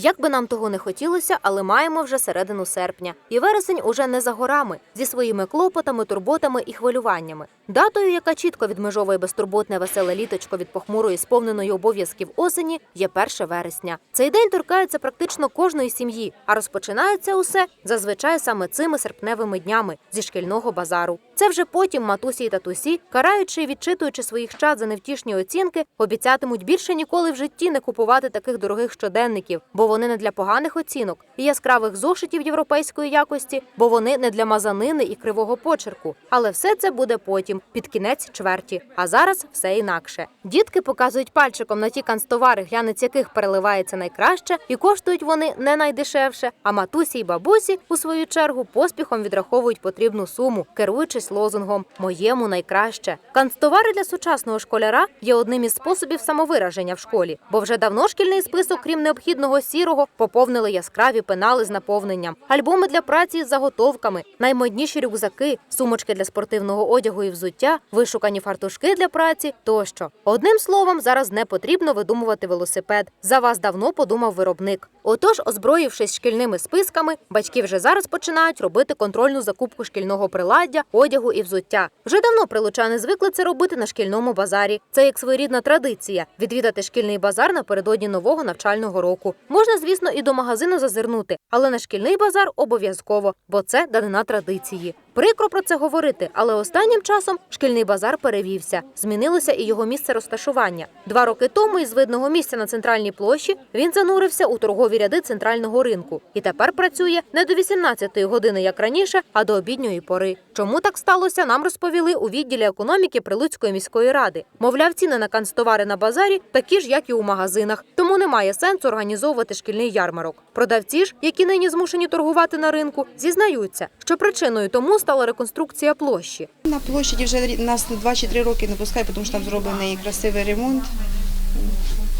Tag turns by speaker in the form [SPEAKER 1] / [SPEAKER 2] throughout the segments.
[SPEAKER 1] Як би нам того не хотілося, але маємо вже середину серпня. І вересень уже не за горами зі своїми клопотами, турботами і хвилюваннями. Датою, яка чітко відмежовує безтурботне веселе літочко від похмурої сповненої обов'язків осені, є 1 вересня. Цей день торкається практично кожної сім'ї, а розпочинається усе зазвичай саме цими серпневими днями зі шкільного базару. Це вже потім матусі і татусі, караючи і відчитуючи своїх чад за невтішні оцінки, обіцятимуть більше ніколи в житті не купувати таких дорогих щоденників, бо вони не для поганих оцінок і яскравих зошитів європейської якості, бо вони не для мазанини і кривого почерку. Але все це буде потім, під кінець чверті. А зараз все інакше. Дітки показують пальчиком на ті канцтовари, глянець яких переливається найкраще, і коштують вони не найдешевше. А матусі й бабусі у свою чергу поспіхом відраховують потрібну суму, керуючись лозунгом Моєму найкраще. Канцтовари для сучасного школяра є одним із способів самовираження в школі, бо вже давно шкільний список, крім необхідного сірого, поповнили яскраві пенали з наповненням, альбоми для праці з заготовками, наймодніші рюкзаки, сумочки для спортивного одягу і взуття, вишукані фартушки для праці тощо. Одним словом, зараз не потрібно видумувати велосипед. За вас давно подумав виробник. Отож, озброївшись шкільними списками, батьки вже зараз починають робити контрольну закупку шкільного приладдя, одягу і взуття. Вже давно прилучани звикли це робити на шкільному базарі. Це як своєрідна традиція відвідати шкільний базар напередодні нового навчального року. Можна, звісно, і до магазину зазирнути, але на шкільний базар обов'язково, бо це данина традиції. Прикро про це говорити, але останнім часом шкільний базар перевівся. Змінилося і його місце розташування. Два роки тому із видного місця на центральній площі він занурився у торгові ряди центрального ринку і тепер працює не до 18-ї години, як раніше, а до обідньої пори. Чому так сталося, нам розповіли у відділі економіки Прилуцької міської ради. Мовляв, ціни на канцтовари на базарі такі ж, як і у магазинах, тому немає сенсу організовувати шкільний ярмарок. Продавці ж, які нині змушені торгувати на ринку, зізнаються, що причиною тому стала реконструкція площі.
[SPEAKER 2] На площаді вже нас 2 чи 3 роки не пускають, тому що там зроблений красивий ремонт.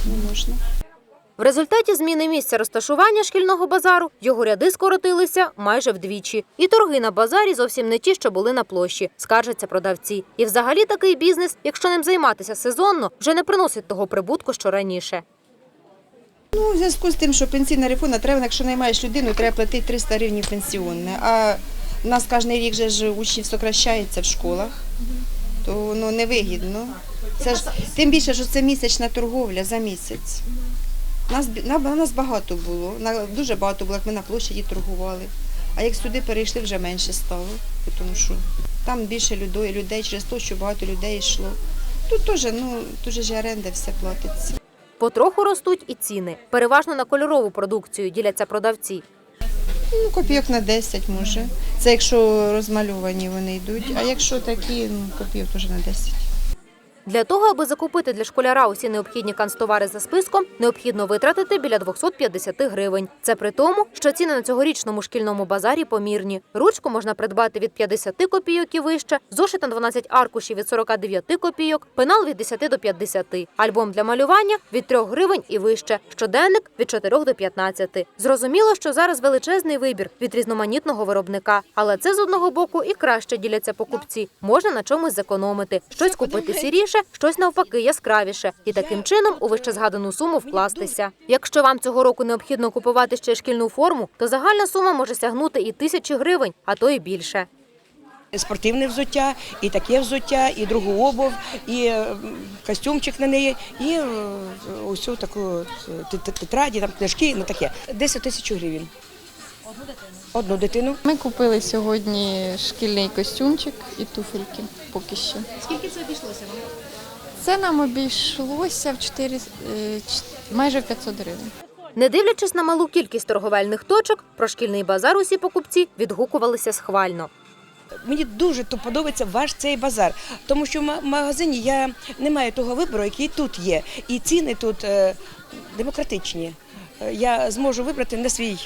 [SPEAKER 2] Не можна.
[SPEAKER 1] В результаті зміни місця розташування шкільного базару його ряди скоротилися майже вдвічі. І торги на базарі зовсім не ті, що були на площі, скаржаться продавці. І взагалі такий бізнес, якщо ним займатися сезонно, вже не приносить того прибутку, що раніше.
[SPEAKER 2] Ну, у зв'язку з тим, що пенсійна реформа, треба, якщо наймаєш людину, треба платити 300 гривень пенсіонне. А в нас кожен рік же ж учнів сокращається в школах, то воно невигідно. Це ж, тим більше, що це місячна торговля за місяць. Нас, на, на нас багато було, на, дуже багато було, як ми на площаді торгували. А як сюди перейшли, вже менше стало, тому що там більше людей, людей через те, що багато людей йшло. Тут теж, ну, дуже ж оренда все платиться.
[SPEAKER 1] Потроху ростуть і ціни. Переважно на кольорову продукцію діляться продавці.
[SPEAKER 2] Ну, копійок на 10 може. Це якщо розмальовані вони йдуть, а якщо такі, ну, копійок теж на 10.
[SPEAKER 1] Для того, аби закупити для школяра усі необхідні канцтовари за списком, необхідно витратити біля 250 гривень. Це при тому, що ціни на цьогорічному шкільному базарі помірні. Ручку можна придбати від 50 копійок і вище, зошит на 12 аркушів від 49 копійок, пенал від 10 до 50, альбом для малювання від 3 гривень і вище, щоденник від 4 до 15. Зрозуміло, що зараз величезний вибір від різноманітного виробника, але це з одного боку і краще діляться покупці. Можна на чомусь зекономити, щось купити сіріше, щось навпаки яскравіше, і таким чином у вище згадану суму вкластися. Якщо вам цього року необхідно купувати ще шкільну форму, то загальна сума може сягнути і тисячі гривень, а то і більше.
[SPEAKER 3] спортивне взуття, і таке взуття, і другу обув, і е, костюмчик на неї, і е, усю таку е, тетраді, там книжки, ну таке. 10 тисяч гривень. Одну дитину? Одну дитину.
[SPEAKER 4] Ми купили сьогодні шкільний костюмчик і туфельки поки що.
[SPEAKER 1] Скільки це обійшлося вам?
[SPEAKER 4] Це нам обійшлося в 4, е, майже в 500 гривень.
[SPEAKER 1] Не дивлячись на малу кількість торговельних точок, про шкільний базар усі покупці відгукувалися схвально.
[SPEAKER 3] Мені дуже то подобається ваш цей базар, тому що в магазині я не маю того вибору, який тут є. І ціни тут е, демократичні. Е, Я зможу вибрати на свій,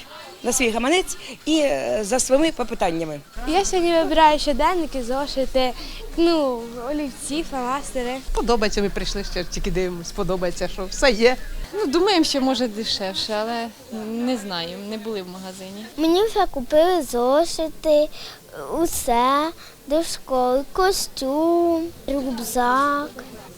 [SPEAKER 3] на свій гаманець і е, за своїми попитаннями.
[SPEAKER 5] Я сьогодні вибираю щоденники, зошити, ну, олівці, фломастери.
[SPEAKER 6] Подобається, ми прийшли ще тільки дивимось, подобається, що все є.
[SPEAKER 4] Ну, думаємо, що може дешевше, але не знаю, не були в магазині.
[SPEAKER 5] Мені вже купили зошити, усе до школи, костюм, рюкзак.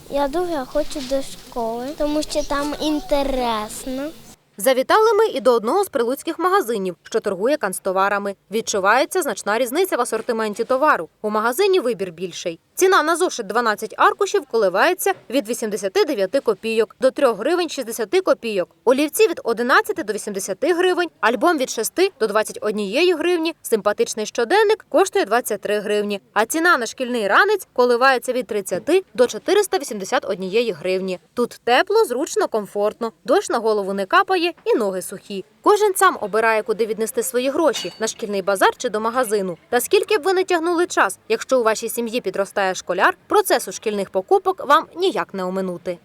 [SPEAKER 5] Я дуже хочу до школи, тому що там інтересно.
[SPEAKER 1] Завітали ми і до одного з прилуцьких магазинів, що торгує канцтоварами. Відчувається значна різниця в асортименті товару. У магазині вибір більший. Ціна на зошит 12 аркушів коливається від 89 копійок до 3 гривень 60 копійок. Олівці від 11 до 80 гривень, альбом від 6 до 21 гривні, симпатичний щоденник коштує 23 гривні, а ціна на шкільний ранець коливається від 30 до 481 гривні. Тут тепло, зручно, комфортно, дощ на голову не капає і ноги сухі. Кожен сам обирає, куди віднести свої гроші на шкільний базар чи до магазину. Та скільки б ви не тягнули час, якщо у вашій сім'ї підростає школяр, процесу шкільних покупок вам ніяк не оминути.